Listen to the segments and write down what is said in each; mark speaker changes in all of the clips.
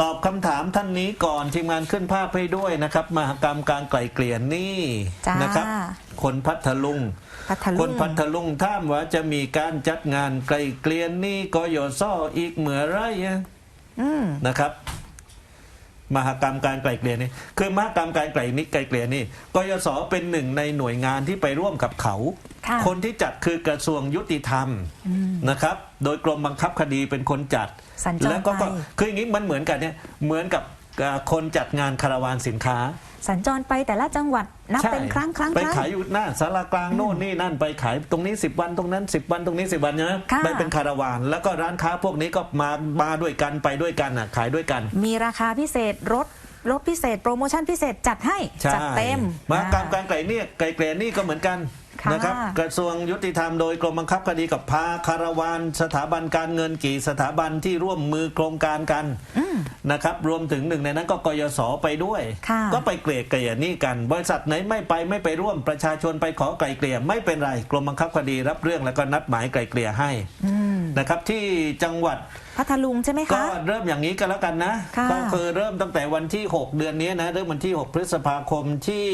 Speaker 1: ตอบคำถามท่านนี้ก่อนทีมงานขึ้นภาพให้ด้วยนะครับ มหกรรมการไกล่เกลี่ยหนี้
Speaker 2: จ้าน
Speaker 1: นะครับ คนพัทลุง
Speaker 2: พัทลุง
Speaker 1: คนพัทลุงถามว่าจะมีการจัดงานไกล่เกลี่ยหนี้กยศอีกเมื่อไรอะ
Speaker 2: อืม
Speaker 1: นะครับ มหกรรมการไกล่เกลี่ยนี่คือมหกรรมการไกล่นี้ไกล่เกลี่ยนี่กยศเป็นหนึ่งในหน่วยงานที่ไปร่วมกับเขา
Speaker 2: ค่ะ
Speaker 1: คนที่จัดคือกระทรวงยุติธรรมนะครับ โดยกรมบังคับคดีเป็นคนจัด
Speaker 2: สัญจร
Speaker 1: แล้วก็
Speaker 2: ไป
Speaker 1: ก็คืออย่างนี้มันเหมือนกันเนี่ยเหมือนกับเอ่อ คนจัดงานคาราวานสินค้า
Speaker 2: สัญจรไปแต่ละจังหวัดนับ
Speaker 1: ใช่
Speaker 2: เป็นครั้งครั้ง
Speaker 1: ไป
Speaker 2: ครั้ง
Speaker 1: ขายอยู่หน้าสารากลางโน่นนี่นั่นไปขายตรงนี้ 10 วันตรงนั้น 10 วันตรงนี้ 10 วันนะ
Speaker 2: ค่ะ
Speaker 1: ไปเป็นคาราวานแล้วก็ร้านค้าพวกนี้ก็มามาด้วยกันไปด้วยกันอะขายด้วยกัน
Speaker 2: มีราคาพิเศษลดลดพิเศษโปรโมชั่นพิเศษจัดให้
Speaker 1: ใช่
Speaker 2: จัดเต็ม
Speaker 1: มหกรรมการไกล่เนี่ยไกล่เกลี่ยนี่ก็เหมือนกัน
Speaker 2: ค่ะ
Speaker 1: นะครับ กระทรวงยุติธรรมโดยกรมบังคับคดีกับพาคาราวานสถาบันการเงินกี่สถาบันที่ร่วมมือโครงการกันนะครับ รวมถึงหนึ่งในนั้นก็กยศไปด้วย
Speaker 2: ค่ะ
Speaker 1: ก็ไปเกลี่ยเกลี่ยหนี่กัน บริษัทไหนไม่ไปไม่ไปร่วมประชาชนไปขอไกล่เกลี่ยไม่เป็นไรกรมบังคับคดีรับเรื่องแล้วก็นัดหมายไกล่เกลี่ยให้
Speaker 2: อืม
Speaker 1: นะครับที่จังหวัด
Speaker 2: พัทลุงใช่ไหม
Speaker 1: ก็
Speaker 2: คะ
Speaker 1: เริ่มอย่างนี้กันแล้วกันนะ
Speaker 2: ค่ะ
Speaker 1: ก็คือเริ่มตั้งแต่วันที่ 6 เดือนนี้นะ เริ่มวันที่ 6 พฤษภาคมที่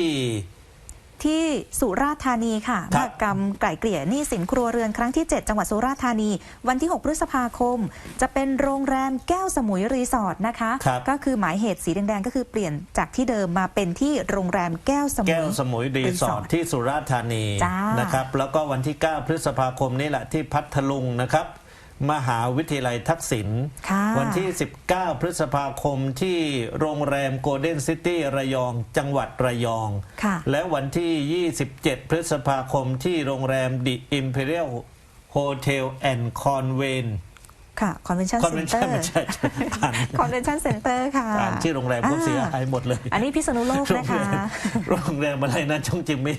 Speaker 2: ที่สุราษฎร์ธานีค่ะ
Speaker 1: ค
Speaker 2: ม
Speaker 1: รับ
Speaker 2: หกรรมไกล่เกลี่ยหนี้สินครัวเรือนครั้งที่ 7 จังหวัดสุราษฎร์ธานี วันที่ 6 พฤษภาคม จะเป็นโรงแรมแก้วสมุยรีสอร์ทนะคะ
Speaker 1: ครับ
Speaker 2: ก็คือหมายเหตุสีแดงๆ ก็คือเปลี่ยนจากที่เดิมมาเป็นที่โรงแรมแก้วสมุย
Speaker 1: แก้วสมุยรีสอร์ทที่สุราษฎร์ธานี
Speaker 2: จ้าน
Speaker 1: นะครับแล้วก็วันที่ 9 พฤษภาคมนี่แหละที่พัทลุงนะครับ มหาวิทยาลัยทักษิณ
Speaker 2: ค่ะ
Speaker 1: วันที่ 19 พฤษภาคมที่โรงแรมโกลเด้นซิตี้ระยอง จังหวัดระยอง
Speaker 2: ค่ะ
Speaker 1: และวันที่ 27 พฤษภาคมที่โรงแรม The Imperial Hotel and Convent
Speaker 2: ค่ะ Convention
Speaker 1: คอนเวนชั่น
Speaker 2: Center
Speaker 1: ไม่ใช่อ่าน
Speaker 2: Convention Center ค่ะ
Speaker 1: อ่านชื่อโรงแรมก็เสียหายหมดเลย
Speaker 2: อันนี้พิษณุโลก
Speaker 1: โรง
Speaker 2: นะคะ
Speaker 1: แรมโรงแรมอะไรนะช่องจิมมี่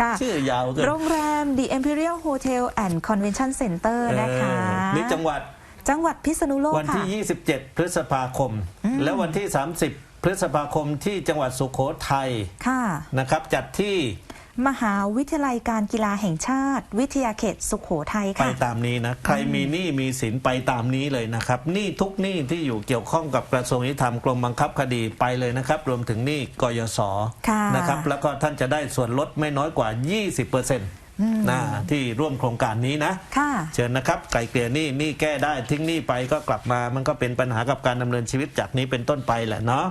Speaker 2: ค่ะ
Speaker 1: ชื่อยาวเกิน
Speaker 2: โรงแรม The Imperial Hotel and Convention Center นะคะ
Speaker 1: เออนี่จังหวัด
Speaker 2: จังหวัดพิษณุโลก
Speaker 1: วัน
Speaker 2: ค่ะ
Speaker 1: ที่ 27 พฤษภาคม และวันที่ 30 พฤษภาคมที่จังหวัดสุโขทัย
Speaker 2: ค่ะ
Speaker 1: นะครับ จัดที่
Speaker 2: มหาวิทยาลัยการกีฬาแห่งชาติ วิทยาเขตสุขโขทัย
Speaker 1: ไป
Speaker 2: ค่ะ
Speaker 1: ตามนี้นะใครมีหนี้มีสินไปตามนี้เลยนะครับหนี้ทุกหนี้ที่อยู่เกี่ยวข้องกับกระทรวงยุติธรรมกรมบังคับคดีไปเลยนะครับ รวมถึงหนี้กยศ
Speaker 2: ค่ะ
Speaker 1: นะครับ แล้วก็ท่านจะได้ส่วนลดไม่น้อยกว่า 20%นะที่ร่วมโครงการนี้นะ
Speaker 2: ค่ะ
Speaker 1: เชิญนะครับไก่เกลี่ยหนี้หนี้แก้ได้ทิ้งหนี้ไปก็กลับมา มันก็เป็นปัญหากับการดำเนินชีวิตจากนี้เป็นต้นไปแหละเนาะ